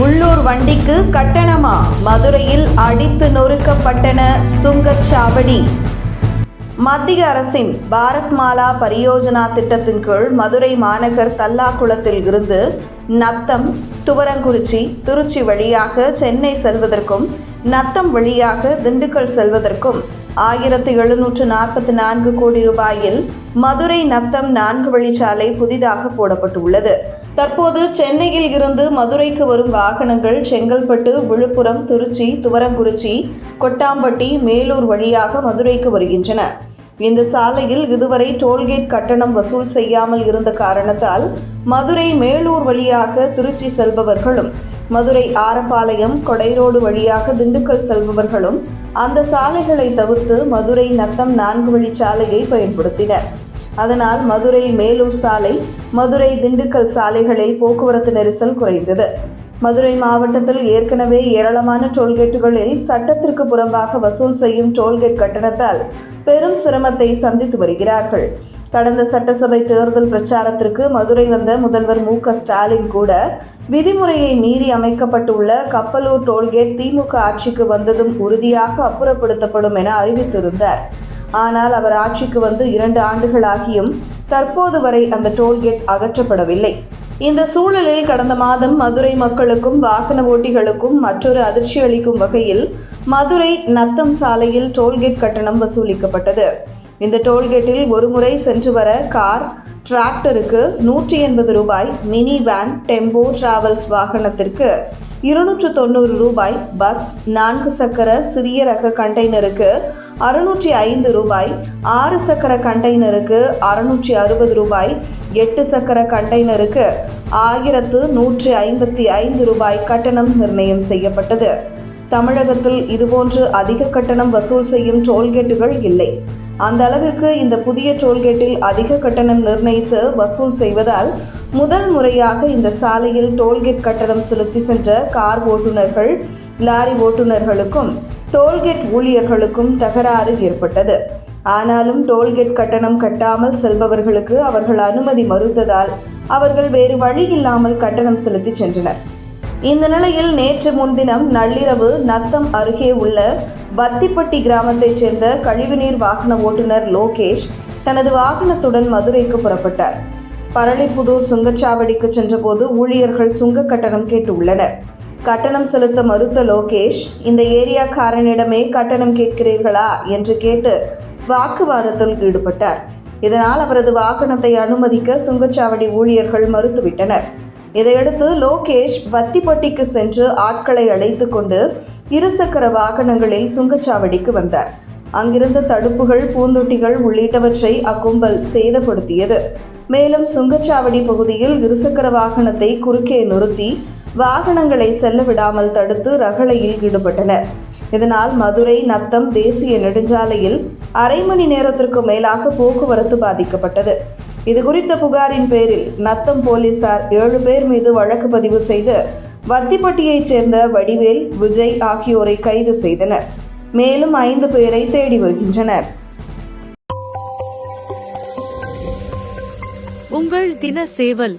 உள்ளூர் வண்டிக்கு கட்டணமா? மதுரையில் அடித்து நொறுக்கப்பட்டன சுங்கச்சாவடி. மத்திய அரசின் பாரத் மாலா பரியோஜனா திட்டத்தின் கீழ் மதுரை மாநகர் தல்லாக்குளத்தில் இருந்து நத்தம் துவரங்குறிச்சி திருச்சி வழியாக சென்னை செல்வதற்கும் நத்தம் வழியாக திண்டுக்கல் செல்வதற்கும் ஆயிரத்தி எழுநூற்று நாற்பத்தி நான்கு கோடி ரூபாயில் மதுரை நத்தம் நான்கு வழிச்சாலை புதிதாக போடப்பட்டுள்ளது. தற்போது சென்னையில் இருந்து மதுரைக்கு வரும் வாகனங்கள் செங்கல்பட்டு விழுப்புரம் திருச்சி துவரங்குறிச்சி கொட்டாம்பட்டி மேலூர் வழியாக மதுரைக்கு வருகின்றன. இந்த சாலையில் இதுவரை டோல்கேட் கட்டணம் வசூல் செய்யாமல் இருந்த காரணத்தால் மதுரை மேலூர் வழியாக திருச்சி செல்பவர்களும் மதுரை ஆரப்பாளையம் கொடைரோடு வழியாக திண்டுக்கல் செல்பவர்களும் அந்த சாலைகளை தவிர்த்து மதுரை நத்தம் நான்கு வழிச்சாலையை பயன்படுத்தினர். அதனால் மதுரை மேலூர் சாலை மதுரை திண்டுக்கல் சாலைகளில் போக்குவரத்து நெரிசல் குறைந்தது. மதுரை மாவட்டத்தில் ஏற்கனவே ஏராளமான டோல்கேட்டுகளில் சட்டத்திற்கு புறம்பாக வசூல் செய்யும் டோல்கேட் கட்டணத்தால் பெரும் சிரமத்தை சந்தித்து வருகிறார்கள். கடந்த சட்டசபை தேர்தல் பிரச்சாரத்திற்கு மதுரை வந்த முதல்வர் மு ஸ்டாலின் கூட விதிமுறையை மீறி அமைக்கப்பட்டுள்ள கப்பலூர் டோல்கேட் திமுக ஆட்சிக்கு வந்ததும் உறுதியாக அப்புறப்படுத்தப்படும் என அறிவித்திருந்தார். ஆனால் அவர் ஆட்சிக்கு வந்து இரண்டு ஆண்டுகளாகியும் தற்போது வரை அந்த டோல்கேட் அகற்றப்படவில்லை. இந்த சூழலில் கடந்த மாதம் மதுரை மக்களுக்கும் வாகன ஓட்டிகளுக்கும் மற்றொரு அதிர்ச்சி அளிக்கும் வகையில் மதுரை நத்தம் சாலையில் டோல்கேட் கட்டணம் வசூலிக்கப்பட்டது. இந்த டோல்கேட்டில் ஒருமுறை சென்று வர கார் டிராக்டருக்கு நூற்றி எண்பது ரூபாய் மினி வேன் டெம்போ டிராவல்ஸ் வாகனத்திற்கு இருநூற்று தொண்ணூறு ரூபாய் பஸ் நான்கு சக்கர சிறிய ரக கண்டெய்னருக்கு அறுநூற்றி ஐந்து ரூபாய் ஆறு சக்கர கண்டெய்னருக்கு அறுநூற்றி அறுபது ரூபாய் எட்டு சக்கர கண்டெய்னருக்கு ஆயிரத்து நூற்றி ஐம்பத்தி ஐந்து ரூபாய் கட்டணம் நிர்ணயம் செய்யப்பட்டது. தமிழகத்தில் இதுபோன்று அதிக கட்டணம் வசூல் செய்யும் டோல்கேட்டுகள் இல்லை. அந்த அளவிற்கு இந்த புதிய டோல்கேட்டில் அதிக கட்டணம் நிர்ணயித்து வசூல் செய்வதால் முதல் முறையாக இந்த சாலையில் டோல்கேட் கட்டணம் செலுத்தி சென்ற கார் ஓட்டுநர்கள் லாரி ஓட்டுநர்களுக்கும் டோல்கேட் ஊழியர்களுக்கும் தகராறு ஏற்பட்டது. ஆனாலும் டோல்கேட் கட்டணம் கட்டாமல் செல்பவர்களுக்கு அவர்கள் அனுமதி மறுத்ததால் அவர்கள் வேறு வழி இல்லாமல் கட்டணம் செலுத்தி சென்றனர். இந்த நிலையில் நேற்று முன்தினம் நள்ளிரவு நத்தம் அருகே உள்ள வத்திப்பட்டி கிராமத்தைச் சேர்ந்த கழிவுநீர் வாகன ஓட்டுநர் லோகேஷ் தனது வாகனத்துடன் மதுரைக்கு புறப்பட்டார். பரளிப்புதூர் சுங்கச்சாவடிக்கு சென்றபோது ஊழியர்கள் சுங்க கட்டணம் கேட்டுள்ளனர். கட்டணம் செலுத்த மறுத்த லோகேஷ் இந்த ஏரியாக்காரனிடமே கட்டணம் கேட்கிறீர்களா? என்று கேட்டு வாக்குவாதத்தில் ஈடுபட்டார். இதனால் அவரது வாகனத்தை அனுமதிக்க சுங்கச்சாவடி ஊழியர்கள் மறுத்துவிட்டனர். இதையடுத்து லோகேஷ் வத்திப்பட்டிக்கு சென்று ஆட்களை அழைத்து கொண்டு இருசக்கர வாகனங்களில் சுங்கச்சாவடிக்கு வந்தார். அங்கிருந்த தடுப்புகள் பூந்தொட்டிகள் உள்ளிட்டவற்றை அக்கும்பல் சேதப்படுத்தியது. மேலும் சுங்கச்சாவடி பகுதியில் இருசக்கர வாகனத்தை குறுக்கே நிறுத்தி வாகனங்களை செல்ல விடாமல் தடுத்து ரகளையில் ஈடுபட்டனர். இதனால் மதுரை நத்தம் தேசிய நெடுஞ்சாலையில் அரை மணி நேரத்திற்கு மேலாக போக்குவரத்து பாதிக்கப்பட்டது. இது குறித்த புகாரின் பேரில் நத்தம் போலீசார் ஏழு பேர் மீது வழக்கு பதிவு செய்து வத்திப்பட்டியைச் சேர்ந்த வடிவேல் விஜய் ஆகியோரை கைது செய்தனர். மேலும் ஐந்து பேரை தேடி வருகின்றனர். உங்கள் தின சேவல்